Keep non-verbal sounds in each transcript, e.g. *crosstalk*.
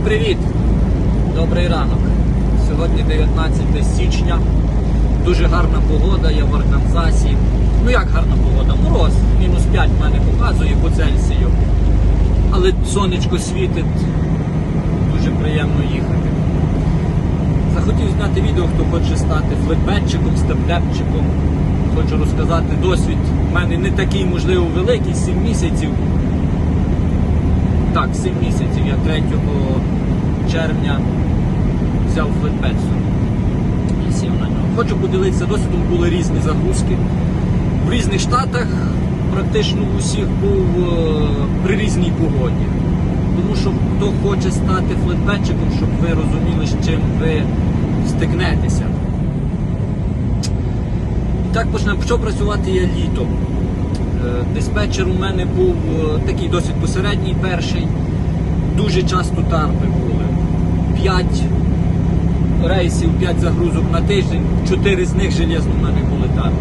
Всім привіт! Добрий ранок. Сьогодні 19 січня. Дуже гарна погода, я в Арканзасі. Ну як гарна погода? Мороз, мінус 5 в мене показує по Цельсію. Але сонечко світить, дуже приємно їхати. Захотів зняти відео, хто хоче стати флетбетчиком, степлепчиком. Хочу розказати досвід. У мене не такий, можливо, великий, 7 місяців. Так, 7 місяців. Я 3 червня взяв собі і сів на нього. Хочу поділитися досвідом, були різні загрузки. В різних штатах практично у всіх був е, при різній погоді. Тому що хто хоче стати флетбетчиком, щоб ви розуміли, з чим ви стикнетеся. Так. Почав працювати я літом. Е, Диспетчер у мене був е, такий досить посередній перший. Дуже часто тарпи були. П'ять рейсів, п'ять загрузок на тиждень, чотири з них железно в мене були тарпи.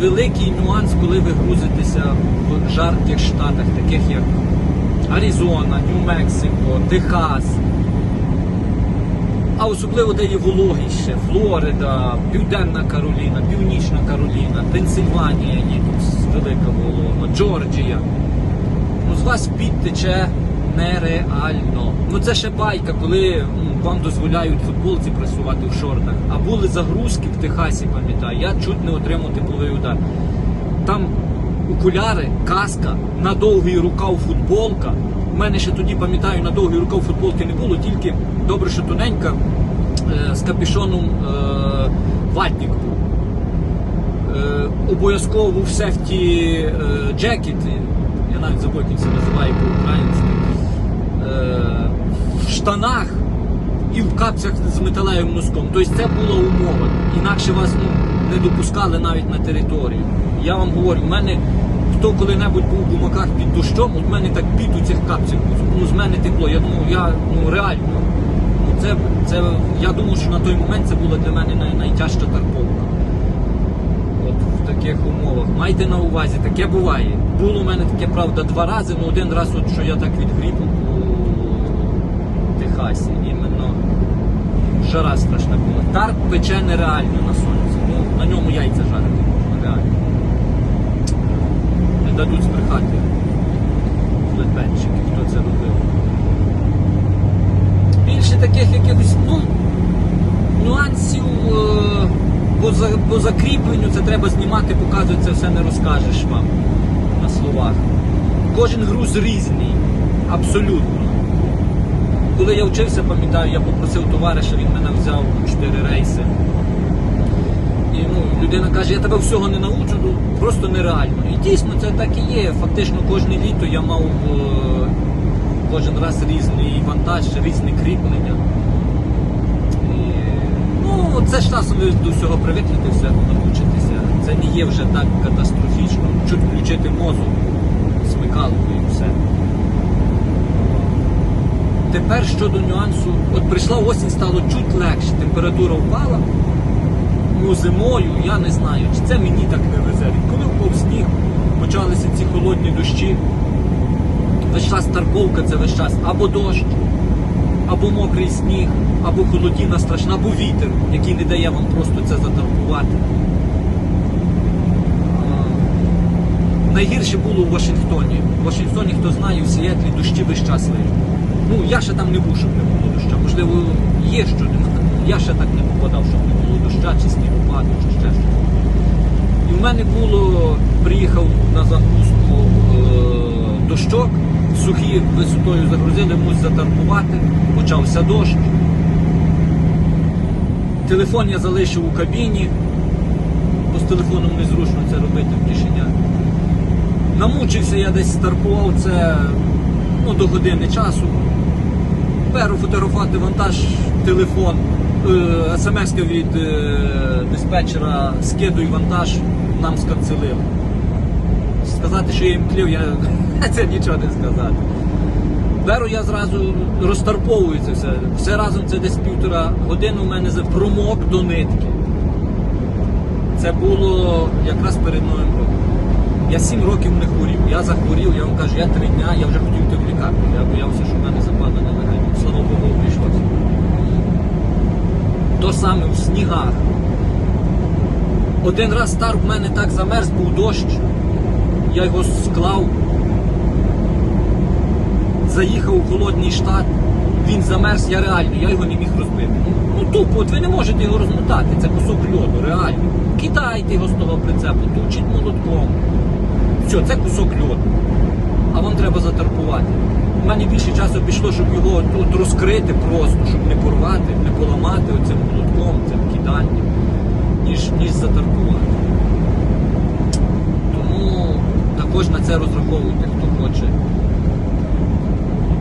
Великий нюанс, коли ви грузитеся в жарких штатах, таких як Аризона, Нью-Мексико, Техас. А особливо де є вологіще, Флорида, Південна Кароліна, Північна Кароліна, Пенсильванія є тут велика волога, Джорджія. Ну, з вас підтече нереально. Ну це ще байка, коли вам дозволяють футболці працювати в шортах. А були загрузки в Техасі, пам'ятаю, я чуть не отримав тепловий удар. Там окуляри, каска, на довгий рукав футболка. У мене ще тоді, пам'ятаю, на довгий рукав футболки не було, тільки добре, що тоненька е, з капюшоном е, ватник був. Е, обов'язково був сефті е, джекет, я навіть забув, як це називає по-українськи, е, в штанах і в капцях з металевим носком. Тобто це була умова. Інакше вас ну, не допускали навіть на територію. Я вам говорю, в мене хто коли-небудь був в гумаках під дощом, от в мене так під цих капцях, ну з мене тепло. Я думав, я ну реально. Ну, це, це, я думав, що на той момент це була для мене най, найтяжча тарповка. От в таких умовах. Майте на увазі, таке буває. Було у мене таке, правда, два рази, але один раз, от, що я так відгріб у Техасі. Іменно жара страшна була. Тарп пече нереально на сонці. Ну, на ньому яйця жарити дадуть збрехати флетбенчики, хто це робив. Більше таких якихось, ну, нюансів е, по, за, по закріпленню це треба знімати, показувати, це все не розкажеш вам на словах. Кожен груз різний, абсолютно. Коли я вчився, пам'ятаю, я попросив товариша, він мене взяв на 4 рейси. І ну, людина каже, я тебе всього не научу, ну, просто нереально. І дійсно це так і є. Фактично кожне літо я мав е, кожен раз різний вантаж, різне кріплення. І, ну, це ж часом ви до всього привикнете, все навчитися. Це не є вже так катастрофічно. Чуть включити мозок, смикалку і все. Тепер щодо нюансу, от прийшла осінь, стало чуть легше, температура впала. Ну, зимою, я не знаю, чи це мені так не везе. Коли впав сніг, почалися ці холодні дощі, весь час тарковка це весь час або дощ, або мокрий сніг, або холодіна страшна, або вітер, який не дає вам просто це затаркувати. Найгірше було у Вашингтоні. У Вашингтоні, хто знає, в Сіетлі дощі весь час лежать. Ну, я ще там не був, щоб не було доща. Можливо, є що я ще так не попадав, щоб не було доща, чи снігопаду, чи ще щось. І в мене було, приїхав на загрузку е, дощок, сухі висотою загрузили, мусь затаркувати, почався дощ. Телефон я залишив у кабіні, бо з телефоном незручно це робити в тишиня. Намучився я десь старпував це ну, до години часу. Беру фотографувати вантаж, телефон, смс від е, диспетчера, скидую вантаж, нам сканцелили. Сказати, що я їм клів, я *laughs* це нічого не сказати. Беру я зразу розтарповую це все. Все разом це десь півтора години у мене за промок до нитки. Це було якраз перед новим роком. Я сім років не хворів. Я захворів, я вам кажу, я три дня, я вже хотів йти в лікарню. Я боявся, що мене саме в снігах. Один раз стар в мене так замерз, був дощ. Я його склав, заїхав у холодний штат, він замерз, я реально, я його не міг розбити. Ну, тупо, от ви не можете його розмотати, це кусок льоду, реально. Кидайте його з того прицепу, тучіть молотком. Все, це кусок льоду. А вам треба затарпувати. У мене більше часу пішло, щоб його тут розкрити просто, щоб не порвати, не поламати оцим молотком, цим киданням, ніж, ніж затарпувати. Тому також на це розраховуйте, хто хоче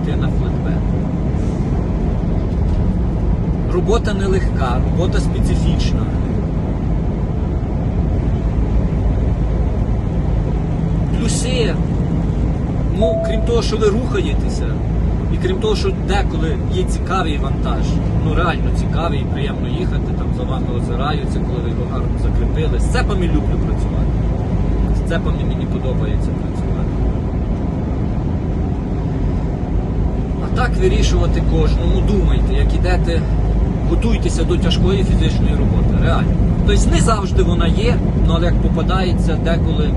йти на флетбет. Робота нелегка, робота специфічна. Плюси, ну, крім того, що ви рухаєтеся, і крім того, що деколи є цікавий вантаж, ну реально цікавий, приємно їхати, там за вами озираються, коли ви його гарно закріпили. З цепами люблю працювати. З цепами мені подобається працювати. А так вирішувати кожному, думайте, як ідете, готуйтеся до тяжкої фізичної роботи, реально. Тобто не завжди вона є, ну, але як попадається деколи.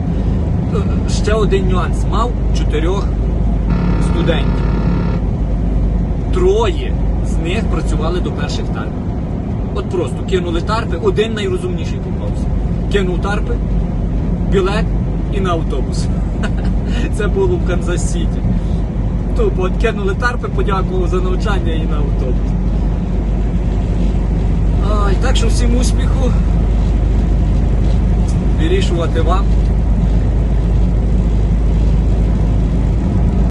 Е, Ще один нюанс. Мав чотирьох студентів. Троє з них працювали до перших тарпів. От просто кинули тарпи, один найрозумніший попався. Кинув тарпи, білет і на автобус. *laughs* Це було в Канзас-Сіті. Тупо от кинули тарпи, подякував за навчання і на автобус. Ай, так що всім успіху. Вирішувати вам.